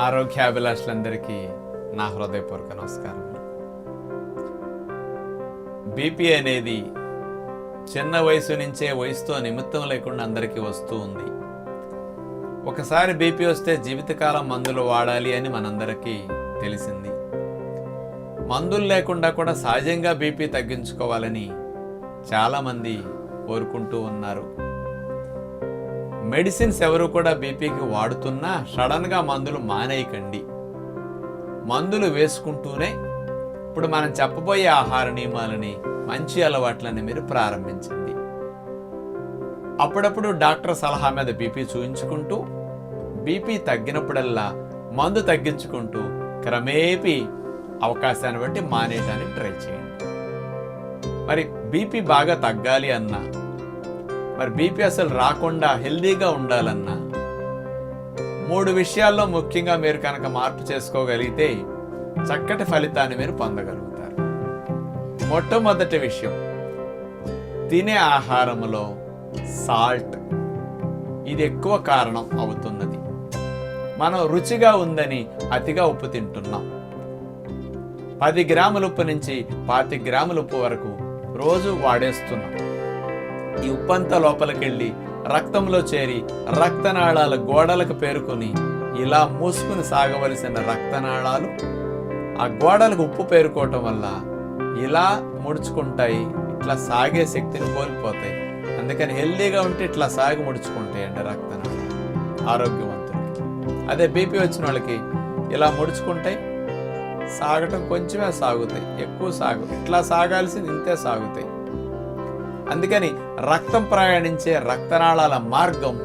ఆరోగ్యాభిలాషులందరికీ నా హృదయపూర్వక నమస్కారం బీపీ అనేది చిన్న వయసు నుంచే వయసుతో నిమిత్తం లేకుండా అందరికీ వస్తూ ఉంది. ఒకసారి బీపీ వస్తే జీవితకాలం మందులు వాడాలి అని మనందరికీ తెలిసింది. మందులు లేకుండా కూడా సహజంగా బీపీ తగ్గించుకోవాలని చాలామంది కోరుకుంటూ ఉన్నారు. మెడిసిన్స్ ఎవరు కూడా బీపీకి వాడుతున్నా సడన్గా మందులు మానేయకండి. మందులు వేసుకుంటూనే ఇప్పుడు మనం చెప్పబోయే ఆహార నియమాలని మంచి అలవాట్లని మీరు ప్రారంభించండి. అప్పుడప్పుడు డాక్టర్ సలహా మీద బీపీ చూయించుకుంటూ బీపీ తగ్గినప్పుడల్లా మందు తగ్గించుకుంటూ క్రమేపీ అవకాశాన్ని బట్టి మానేయడానికి ట్రై చేయండి. మరి బీపీ బాగా తగ్గాలి అన్నా మరి బీపీ అసలు రాకుండా హెల్దీగా ఉండాలన్నా మూడు విషయాల్లో ముఖ్యంగా మీరు కనుక మార్పు చేసుకోగలిగితే చక్కటి ఫలితాన్ని మీరు పొందగలుగుతారు. మొట్టమొదటి విషయం తినే ఆహారంలో సాల్ట్ ఇది ఎక్కువ కారణం అవుతున్నది. మనం రుచిగా ఉందని అతిగా ఉప్పు తింటున్నాం. పది గ్రాముల ఉప్పు నుంచి పాతి గ్రాముల ఉప్పు వరకు రోజు వాడేస్తున్నాం. ఈ ఉప్పంతా లోపలికెళ్ళి రక్తంలో చేరి రక్తనాళాల గోడలకు పేరుకొని ఇలా మూసుకుని సాగవలసిన రక్తనాళాలు ఆ గోడలకు ఉప్పు పేరుకోవటం వల్ల ఇలా ముడుచుకుంటాయి ఇట్లా సాగే శక్తిని కోల్పోతాయి. అందుకని హెల్దీగా ఉంటే ఇట్లా సాగి ముడుచుకుంటాయి అండి రక్తనాళాలు ఆరోగ్యవంతులకి అదే బీపీ వచ్చిన వాళ్ళకి ఇలా ముడుచుకుంటాయి సాగటం కొంచెమే సాగుతాయి ఎక్కువ సాగు ఇట్లా సాగాల్సింది ఇంతే సాగుతాయి. అందుకని రక్తం ప్రయాణించే రక్తనాళాల మార్గం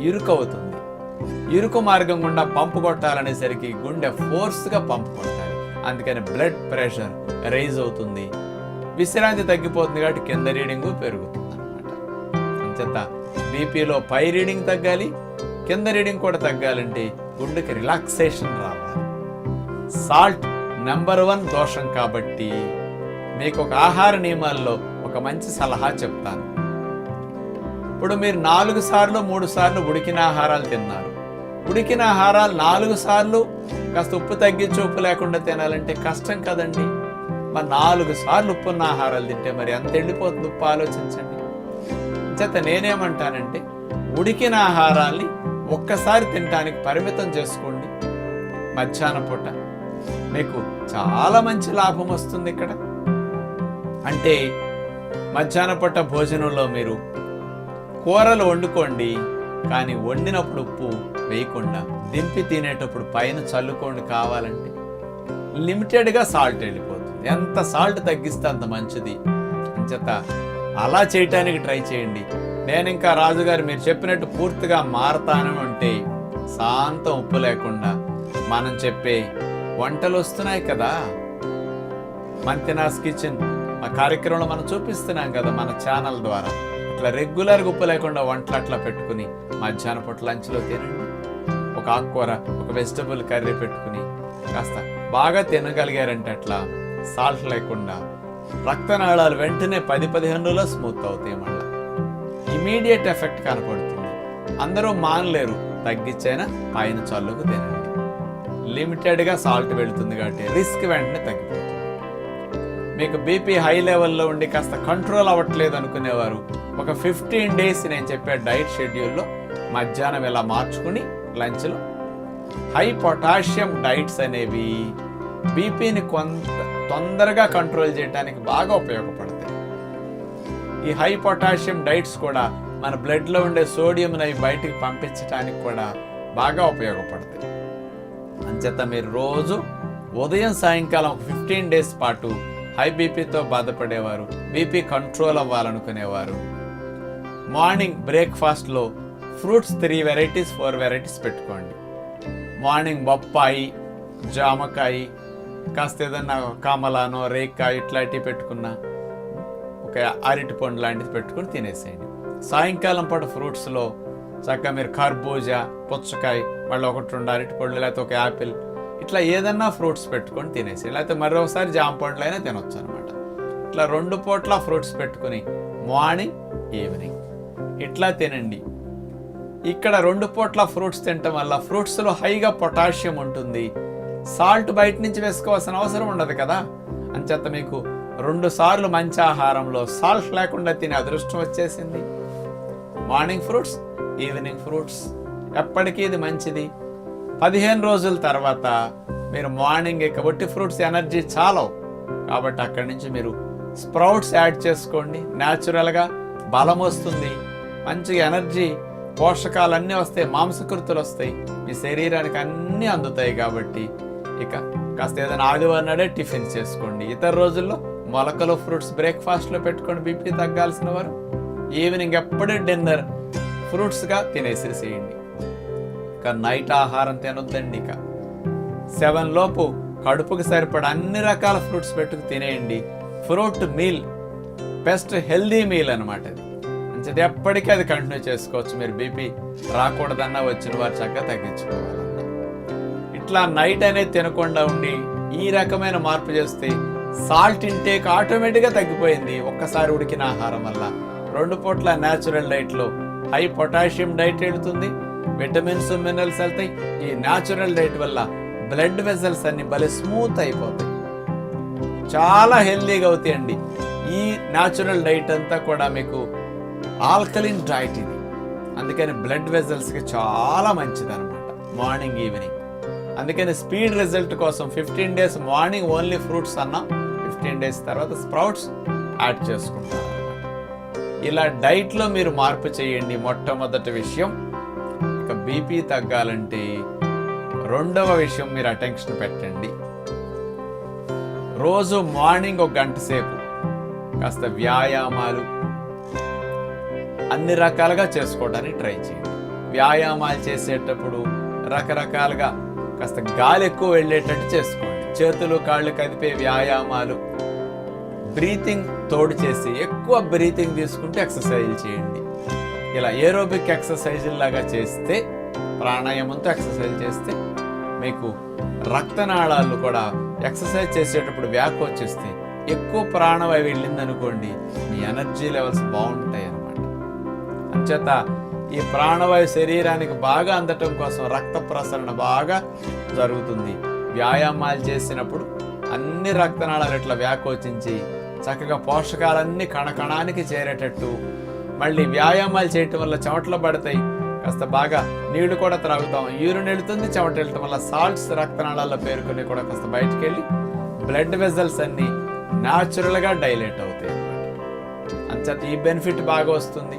ఇరుకవుతుంది. ఇరుకు మార్గం గుండా పంపు కొట్టాలనేసరికి గుండె ఫోర్స్గా పంపు కొట్టాలి. అందుకని బ్లడ్ ప్రెషర్ రైజ్ అవుతుంది. విశ్రాంతి తగ్గిపోతుంది కాబట్టి కింద రీడింగ్ పెరుగుతుంది అనమాట అంచేత బీపీలో పై రీడింగ్ తగ్గాలి కింద రీడింగ్ కూడా తగ్గాలంటే గుండెకి రిలాక్సేషన్ రావాలి. సాల్ట్ నెంబర్ వన్ దోషం కాబట్టి మీకు ఒక ఆహార నియమాల్లో ఒక మంచి సలహా చెప్తాను. ఇప్పుడు మీరు నాలుగు సార్లు మూడు సార్లు ఉడికిన ఆహారాలు తిన్నారు. ఉడికిన ఆహారాలు నాలుగు సార్లు కాస్త ఉప్పు తగ్గించి ఉప్పు లేకుండా తినాలంటే కష్టం కదండి. మరి నాలుగు సార్లు ఉప్పు ఉన్న ఆహారాలు తింటే మరి ఎంత వెళ్ళిపోతుంది ఉప్పు? ఆలోచించండి. చేత నేనేమంటానంటే ఉడికిన ఆహారాల్ని ఒక్కసారి తినడానికి పరిమితం చేసుకోండి. మధ్యాహ్నం పూట. మీకు చాలా మంచి లాభం వస్తుంది ఇక్కడ. అంటే మధ్యాహ్న పూట భోజనంలో మీరు కూరలు వండుకోండి కానీ వండినప్పుడు ఉప్పు వేయకుండా దింపి తినేటప్పుడు పైన చల్లుకోండి కావాలంటే. లిమిటెడ్గా సాల్ట్ వెళ్ళిపోతుంది. ఎంత సాల్ట్ తగ్గిస్తే అంత మంచిది. అంచేత అలా చేయటానికి ట్రై చేయండి. నేను ఇంకా రాజుగారు మీరు చెప్పినట్టు పూర్తిగా మారతాను అంటే శాంతం ఉప్పు లేకుండా మనం చెప్పే వంటలు వస్తున్నాయి కదా. మంతినాస్ కిచెన్. ఆ కార్యక్రమంలో మనం చూపిస్తున్నాం కదా మన ఛానల్ ద్వారా. ఇట్లా రెగ్యులర్గా ఉప్పు లేకుండా వంటలు అట్లా పెట్టుకుని మధ్యాహ్నం పూట లంచ్లో తినండి. ఒక ఆకుకూర ఒక వెజిటబుల్ కర్రీ పెట్టుకుని కాస్త బాగా తినగలిగారంటే అట్లా సాల్ట్ లేకుండా రక్తనాళాలు వెంటనే పది పదిహేనులో స్మూత్ అవుతాయి మళ్ళీ. ఇమీడియట్ ఎఫెక్ట్ కనపడుతుంది. అందరూ మానలేరు తగ్గించైనా పైన చల్లుకు తినండి. లిమిటెడ్గా సాల్ట్ వెళుతుంది కాబట్టి రిస్క్ వెంటనే తగ్గిపోతుంది. మీకు బీపీ హై లెవెల్లో ఉండి కాస్త కంట్రోల్ అవ్వట్లేదు అనుకునేవారు. ఒక ఫిఫ్టీన్ డేస్ నేను చెప్పే డైట్ షెడ్యూల్లో మధ్యాహ్నం ఇలా మార్చుకుని లంచ్లో హై పొటాషియం డైట్స్ అనేవి బీపీని కొంత తొందరగా కంట్రోల్ చేయడానికి బాగా ఉపయోగపడతాయి. ఈ హై పొటాషియం డైట్స్ కూడా మన బ్లడ్లో ఉండే సోడియం అవి బయటికి పంపించడానికి కూడా బాగా ఉపయోగపడతాయి. అంచేత మీరు రోజు ఉదయం సాయంకాలం ఒక ఫిఫ్టీన్ డేస్ పాటు హై బీపీతో బాధపడేవారు బీపీ కంట్రోల్ అవ్వాలనుకునేవారు. మార్నింగ్ బ్రేక్ఫాస్ట్లో fruits three varieties four varieties పెట్టుకోండి. మార్నింగ్ బొప్పాయి జామకాయ కాస్త ఏదన్నా కామలానో రేక్కాయ ఇట్లాంటివి పెట్టుకున్న ఒక అరటి పండు లాంటిది పెట్టుకుని తినేసేయండి. సాయంకాలం పాటు ఫ్రూట్స్లో చక్కగా మీరు కర్బూజా పుచ్చకాయ మళ్ళీ ఒకటి రెండు అరటి పళ్ళు లేకపోతే ఒక యాపిల్ ఇట్లా ఏదన్నా ఫ్రూట్స్ పెట్టుకొని తినేసి లేకపోతే మరోసారి జామ పండ్లు అయినా తినొచ్చు అనమాట ఇట్లా రెండు పూట్ల ఫ్రూట్స్ పెట్టుకుని మార్నింగ్ ఈవినింగ్. ఇట్లా తినండి. ఇక్కడ రెండు పూట్ల ఫ్రూట్స్ తినటం వల్ల ఫ్రూట్స్లో హైగా పొటాషియం ఉంటుంది. సాల్ట్ బయట నుంచి వేసుకోవాల్సిన అవసరం ఉండదు కదా. అంచేత మీకు రెండు సార్లు మంచి ఆహారంలో సాల్ట్ లేకుండా తినే అదృష్టం వచ్చేసింది. Morning fruits evening fruits. ఎప్పటికీ ఇది మంచిది. పదిహేను రోజుల తర్వాత మీరు మార్నింగ్ కాబట్టి ఫ్రూట్స్ ఎనర్జీ చాలవు కాబట్టి అక్కడి నుంచి మీరు స్ప్రౌట్స్ యాడ్ చేసుకోండి. న్యాచురల్గా బలం వస్తుంది. మంచిగా ఎనర్జీ పోషకాలన్నీ వస్తాయి. మాంసకృతులు వస్తాయి. మీ శరీరానికి అన్నీ అందుతాయి కాబట్టి ఇక కాస్త ఏదైనా ఆదివారం నాడే టిఫిన్ చేసుకోండి. ఇతర రోజుల్లో మొలకలు ఫ్రూట్స్ బ్రేక్ఫాస్ట్లో పెట్టుకొని బీపీ తగ్గాల్సిన వారు ఈవినింగ్ ఎప్పుడూ డిన్నర్ ఫ్రూట్స్గా తినేసేసేయండి. ఇక నైట్ ఆహారం తినొద్దండి ఇక. సెవెన్ లోపు కడుపుకి సరిపడ అన్ని రకాల ఫ్రూట్స్ పెట్టుకు తినేయండి. Fruit meal best healthy meal అనమాట అది. మంచిది ఎప్పటికీ అది కంటిన్యూ చేసుకోవచ్చు. మీరు బీపీ రాకూడదన్నా వచ్చిన వారు చక్కగా తగ్గించుకోవాలన్నా ఇట్లా నైట్ అనేది తినకుండా ఉండి ఈ రకమైన మార్పు చేస్తే సాల్ట్ ఇంటేక్ ఆటోమేటిక్గా తగ్గిపోయింది. ఒక్కసారి ఉడికిన ఆహారం వల్ల రెండు పూట్ల న్యాచురల్ డైట్లో హై పొటాషియం డైట్ వెళుతుంది విటమిన్స్ మినరల్స్ వెళ్తాయి. ఈ న్యాచురల్ డైట్ వల్ల బ్లడ్ వెజల్స్ అన్ని భలే స్మూత్ అయిపోతాయి. చాలా హెల్దీగా అవుతాయండి ఈ న్యాచురల్ డైట్ అంతా కూడా మీకు ఆల్కలిన్ డైట్ ఇది. అందుకని బ్లడ్ వెజల్స్కి చాలా మంచిది అనమాట మార్నింగ్ ఈవినింగ్. అందుకని స్పీడ్ రిజల్ట్ కోసం fifteen days morning only fruits అన్నా ఫిఫ్టీన్ డేస్ తర్వాత స్ప్రౌట్స్ యాడ్ చేసుకుంటారు ఇలా డైట్లో మీరు మార్పు చేయండి మొట్టమొదటి విషయం. యొక్క బీపీ తగ్గాలంటే రెండవ విషయం మీరు అటెన్షన్ పెట్టండి. రోజు మార్నింగ్ ఒక గంట సేపు కాస్త వ్యాయామాలు అన్ని రకాలుగా చేసుకోవడానికి ట్రై చేయండి. వ్యాయామాలు చేసేటప్పుడు రకరకాలుగా కాస్త గాలి ఎక్కువ వెళ్ళేటట్టు చేసుకోండి. చేతులు కాళ్ళు కదిపే వ్యాయామాలు బ్రీతింగ్ తోడు చేసి ఎక్కువ బ్రీతింగ్ తీసుకుంటే ఎక్సర్సైజ్ చేయండి. ఇలా ఏరోబిక్ ఎక్సర్సైజుల్లాగా చేస్తే ప్రాణాయామంతో ఎక్సర్సైజ్ చేస్తే మీకు రక్తనాళాలు కూడా ఎక్సర్సైజ్ చేసేటప్పుడు వ్యాక్ వచ్చేస్తే ఎక్కువ ప్రాణవాయు వెళ్ళింది అనుకోండి మీ ఎనర్జీ లెవెల్స్ బాగుంటాయి అనమాట అంచేత ఈ ప్రాణవాయు శరీరానికి బాగా అందటం కోసం రక్త ప్రసరణ బాగా జరుగుతుంది. వ్యాయామాలు చేసినప్పుడు అన్ని రక్తనాళాలు ఇట్లా వ్యాకోచించి చక్కగా పోషకాలన్నీ కణకణానికి చేరేటట్టు మళ్ళీ వ్యాయామాలు చేయటం వల్ల చెమటలు పడతాయి. కాస్త బాగా నీళ్ళు కూడా త్రాగుతాం. యూరిన్ వెళుతుంది చెమట వెళ్ళటం వల్ల సాల్ట్స్ రక్తనాళాల్లో పేరుకొని కూడా కాస్త బయటకు వెళ్ళి బ్లడ్ వెజల్స్ అన్ని న్యాచురల్గా డైలేట్ అవుతాయి అన్నమాట. అంచేత ఈ బెనిఫిట్ బాగా వస్తుంది.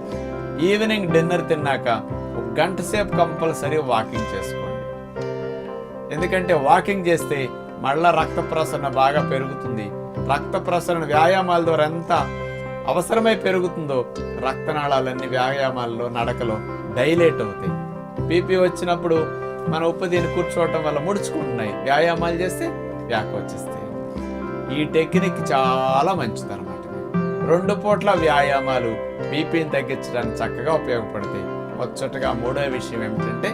ఈవినింగ్ డిన్నర్ తిన్నాక ఒక గంట సేపు కంపల్సరీ వాకింగ్ చేసుకోండి. ఎందుకంటే వాకింగ్ చేస్తే మళ్ళా రక్త ప్రసరణ బాగా పెరుగుతుంది. రక్త ప్రసరణ వ్యాయామాల ద్వారా ఎంత అవసరమై పెరుగుతుందో రక్తనాళాలన్నీ వ్యాయామాల్లో నడకలో డైలేట్ అవుతాయి. బీపీ వచ్చినప్పుడు మన ఉప్పు దీన్ని కూర్చోవటం వల్ల ముడుచుకుంటున్నాయి. వ్యాయామాలు చేస్తే వ్యాక వచ్చేస్తాయి. ఈ టెక్నిక్ చాలా మంచిది అనమాట రెండు పూట్ల వ్యాయామాలు బీపీని తగ్గించడానికి చక్కగా ఉపయోగపడతాయి. ముచ్చటగా మూడో విషయం ఏమిటంటే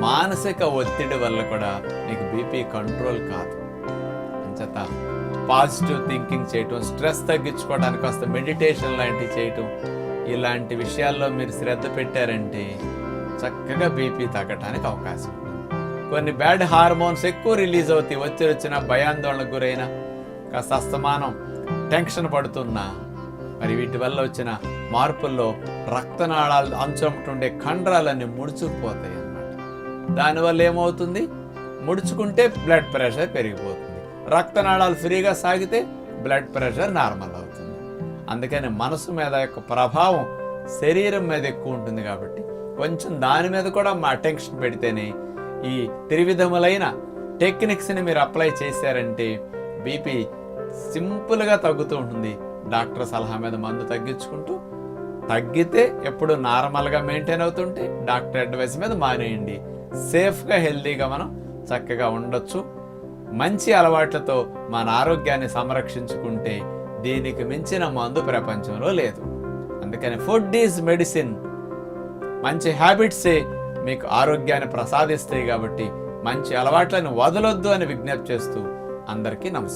మానసిక ఒత్తిడి వల్ల కూడా నీకు బీపీ కంట్రోల్ కాదు. అంచేత పాజిటివ్ థింకింగ్ చేయటం స్ట్రెస్ తగ్గించుకోవడానికి వస్తే మెడిటేషన్ లాంటివి చేయటం ఇలాంటి విషయాల్లో మీరు శ్రద్ధ పెట్టారంటే చక్కగా బీపీ తగ్గటానికి అవకాశం ఉంటుంది. కొన్ని బ్యాడ్ హార్మోన్స్ ఎక్కువ రిలీజ్ అవుతాయి వచ్చి వచ్చిన భయాందోళనకు గురైన కాస్త అస్తమానం టెన్షన్ పడుతున్నా మరి వీటి వల్ల వచ్చిన మార్పుల్లో రక్తనాళాలు అంచుంటుండే కండరాలన్నీ ముడుచుకుపోతాయి అన్నమాట. దానివల్ల ఏమవుతుంది? ముడుచుకుంటే బ్లడ్ ప్రెషర్ పెరిగిపోతుంది. రక్తనాళాలు ఫ్రీగా సాగితే బ్లడ్ ప్రెషర్ నార్మల్ అవుతుంది. అందుకని మనసు మీద యొక్క ప్రభావం శరీరం మీద ఎక్కువ ఉంటుంది కాబట్టి కొంచెం దాని మీద కూడా మా అటెన్షన్ పెడితేనే ఈ త్రివిధములైన టెక్నిక్స్ని మీరు అప్లై చేశారంటే బీపీ సింపుల్గా తగ్గుతూ ఉంటుంది. డాక్టర్ సలహా మీద మందు తగ్గించుకుంటూ తగ్గితే ఎప్పుడు నార్మల్గా మెయింటైన్ అవుతుంటే డాక్టర్ అడ్వైస్ మీద మానేయండి. సేఫ్గా హెల్తీగా మనం చక్కగా ఉండొచ్చు. మంచి అలవాట్లతో మన ఆరోగ్యాన్ని సంరక్షించుకుంటే దీనికి మించిన మందు ప్రపంచంలో లేదు. అందుకని ఫుడ్ ఈజ్ మెడిసిన్ మంచి హ్యాబిట్సే మీకు ఆరోగ్యాన్ని ప్రసాదిస్తాయి కాబట్టి మంచి అలవాట్లను వదలొద్దు అని విజ్ఞప్తి చేస్తూ అందరికీ నమస్కారం.